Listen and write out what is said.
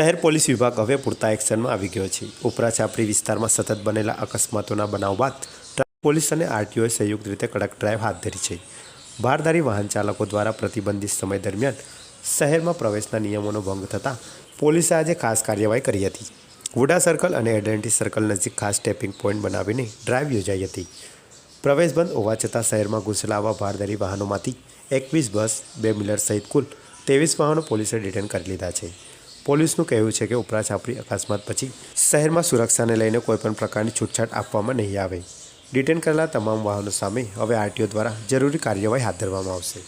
શહેર પોલીસ વિભાગ હવે પૂરતા એક્શનમાં આવી ગયો છે. ઉપરા છાપરી વિસ્તારમાં સતત બનેલા અકસ્માતોના બનાવ બાદ પોલીસ અને આરટીઓએ સંયુક્ત રીતે કડક ડ્રાઈવ હાથ ધરી છે. ભારદારી વાહન ચાલકો દ્વારા પ્રતિબંધિત સમય દરમિયાન શહેરમાં પ્રવેશના નિયમોનો ભંગ થતાં પોલીસે આજે ખાસ કાર્યવાહી કરી હતી. વુડા સર્કલ અને એડેન્ટી સર્કલ નજીક ખાસ ટેપિંગ પોઈન્ટ બનાવીને ડ્રાઈવ યોજાઈ હતી. પ્રવેશ બંધ હોવા છતાં શહેરમાં ઘૂસેલા ભારદારી વાહનોમાંથી એકવીસ બસ, બે મિલર સહિત કુલ ત્રેવીસ વાહનો પોલીસે ડિટેન કરી લીધા છે. પોલીસનું કહેવું છે કે ઉપરા છાપરી અકસ્માત પછી શહેરમાં સુરક્ષાને લઈને કોઈપણ પ્રકારની છૂટછાટ આપવામાં નહીં આવે. ડિટેન કરેલા તમામ વાહનો સામે હવે આરટીઓ દ્વારા જરૂરી કાર્યવાહી હાથ ધરવામાં આવશે.